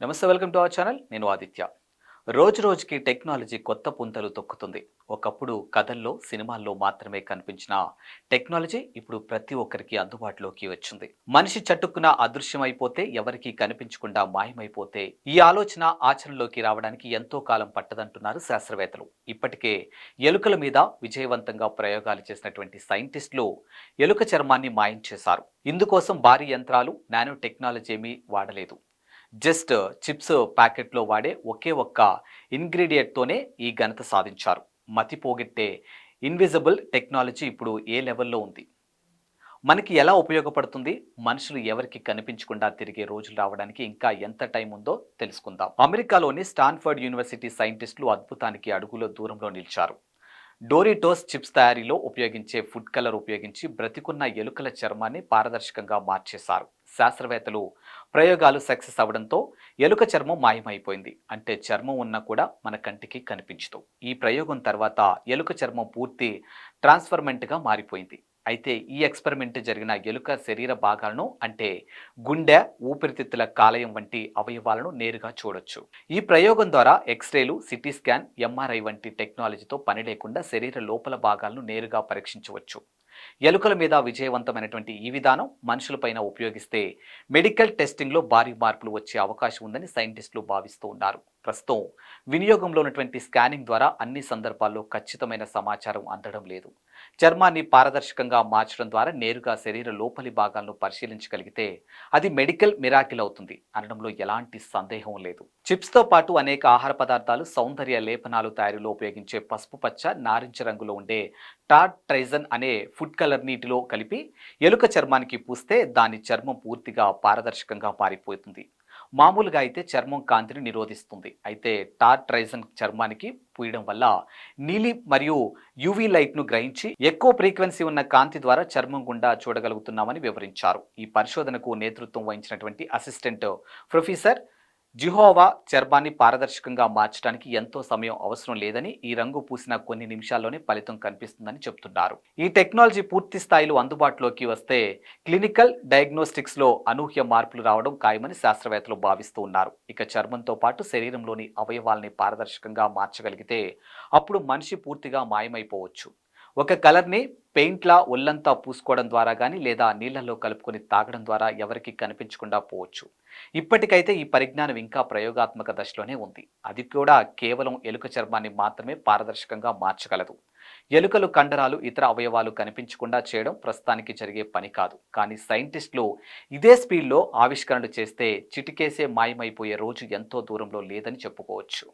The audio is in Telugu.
నమస్తే వెల్కమ్ టు అవర్ ఛానల్. నేను ఆదిత్య. రోజు రోజుకి టెక్నాలజీ కొత్త పుంతలు తొక్కుతుంది. ఒకప్పుడు కథల్లో సినిమాల్లో మాత్రమే కనిపించిన టెక్నాలజీ ఇప్పుడు ప్రతి ఒక్కరికి అందుబాటులోకి వచ్చింది. మనిషి చట్టుక్కున అదృశ్యమైపోతే ఎవరికీ కనిపించకుండా మాయమైపోతే ఈ ఆలోచన ఆచరణలోకి రావడానికి ఎంతో కాలం పట్టదంటున్నారు శాస్త్రవేత్తలు. ఇప్పటికే ఎలుకల మీద విజయవంతంగా ప్రయోగాలు చేసినటువంటి సైంటిస్టులు ఎలుక చర్మాన్ని మాయం చేశారు. ఇందుకోసం భారీ యంత్రాలు నానో టెక్నాలజీ ఏమీ వాడలేదు. జస్ట్ చిప్స్ ప్యాకెట్లో వాడే ఒకే ఒక్క ఇంగ్రీడియంట్తోనే ఈ ఘనత సాధించారు. మతిపోగొట్టే ఇన్విజిబుల్ టెక్నాలజీ ఇప్పుడు ఏ లెవెల్లో ఉంది? మనకి ఎలా ఉపయోగపడుతుంది? మనుషులు ఎవరికి కనిపించకుండా తిరిగే రోజులు రావడానికి ఇంకా ఎంత టైం ఉందో తెలుసుకుందాం. అమెరికాలోని స్టాన్ఫర్డ్ యూనివర్సిటీ సైంటిస్టులు అద్భుతానికి అడుగులో దూరంలో నిలిచారు. డోరిటోస్ చిప్స్ తయారీలో ఉపయోగించే ఫుడ్ కలర్ ఉపయోగించి బ్రతికున్న ఎలుకల చర్మాన్ని పారదర్శకంగా మార్చేశారు. శాస్త్రవేత్తలు ప్రయోగాలు సక్సెస్ అవ్వడంతో ఎలుక చర్మం మాయమైపోయింది. అంటే చర్మం ఉన్నా కూడా మన కంటికి కనిపించదు. ఈ ప్రయోగం తర్వాత ఎలుక చర్మం పూర్తి ట్రాన్స్ఫర్మెంట్గా మారిపోయింది. అయితే ఈ ఎక్స్పెరిమెంట్ జరిగిన ఎలుక శరీర భాగాలను అంటే గుండె ఊపిరితిత్తుల కాలయం వంటి అవయవాలను నేరుగా చూడొచ్చు. ఈ ప్రయోగం ద్వారా ఎక్స్రేలు సిటీ స్కాన్ ఎంఆర్ఐ వంటి టెక్నాలజీతో పని లేకుండా శరీర లోపల భాగాలను నేరుగా పరీక్షించవచ్చు. ఎలుకల మీద విజయవంతమైనటువంటి ఈ విధానం మనుషులపైన ఉపయోగిస్తే మెడికల్ టెస్టింగ్లో భారీ మార్పులు వచ్చే అవకాశం ఉందని సైంటిస్టులు భావిస్తూ ఉన్నారు. ప్రస్తుతం వినియోగంలో ఉన్నటువంటి స్కానింగ్ ద్వారా అన్ని సందర్భాల్లో ఖచ్చితమైన సమాచారం అందడం లేదు. చర్మాన్ని పారదర్శకంగా మార్చడం ద్వారా నేరుగా శరీర లోపలి భాగాలను పరిశీలించగలిగితే అది మెడికల్ మిరాకిల్ అవుతుంది అనడంలో ఎలాంటి సందేహం లేదు. చిప్స్తో పాటు అనేక ఆహార పదార్థాలు సౌందర్య లేపనాలు తయారీలో ఉపయోగించే పసుపు పచ్చ నారింజ రంగులో ఉండే టాట్ ట్రైజన్ అనే ఫుడ్ ఫుడ్ కలర్ నీటిలో కలిపి ఎలుక చర్మానికి పూస్తే దాని చర్మం పూర్తిగా పారదర్శకంగా పారిపోతుంది మామూలుగా అయితే చర్మం కాంతిని నిరోధిస్తుంది. అయితే టార్ ట్రైజన్ చర్మానికి పూయడం వల్ల నీలి మరియు యువీ లైట్ను గ్రహించి ఎక్కువ ఫ్రీక్వెన్సీ ఉన్న కాంతి ద్వారా చర్మం గుండా చూడగలుగుతున్నామని వివరించారు. ఈ పరిశోధనకు నేతృత్వం వహించినటువంటి అసిస్టెంట్ ప్రొఫెసర్ జిహోవా చర్మాన్ని పారదర్శకంగా మార్చడానికి ఎంతో సమయం అవసరం లేదని ఈ రంగు పూసిన కొన్ని నిమిషాల్లోనే ఫలితం కనిపిస్తుందని చెబుతున్నారు ఈ టెక్నాలజీ పూర్తి స్థాయిలో అందుబాటులోకి వస్తే క్లినికల్ డయాగ్నోస్టిక్స్లో అనూహ్య మార్పులు రావడం ఖాయమని శాస్త్రవేత్తలు భావిస్తూ ఉన్నారు. ఇక చర్మంతో పాటు శరీరంలోని అవయవాల్ని పారదర్శకంగా మార్చగలిగితే అప్పుడు మనిషి పూర్తిగా మాయమైపోవచ్చు. ఒక కలర్ని పెయింట్లా ఒళ్ళంతా పూసుకోవడం ద్వారా కానీ లేదా నీళ్ళలో కలుపుకొని తాగడం ద్వారా ఎవరికి కనిపించకుండా పోవచ్చు. ఇప్పటికైతే ఈ పరిజ్ఞానం ఇంకా ప్రయోగాత్మక దశలోనే ఉంది. అది కూడా కేవలం ఎలుక చర్మాన్ని మాత్రమే పారదర్శకంగా మార్చగలదు. ఎలుకలు కండరాలు ఇతర అవయవాలు కనిపించకుండా చేయడం ప్రస్తుతానికి జరిగే పని కాదు. కానీ సైంటిస్టులు ఇదే స్పీడ్లో ఆవిష్కరణలు చేస్తే చిటికేసే మాయమైపోయే రోజు ఎంతో దూరంలో లేదని చెప్పుకోవచ్చు.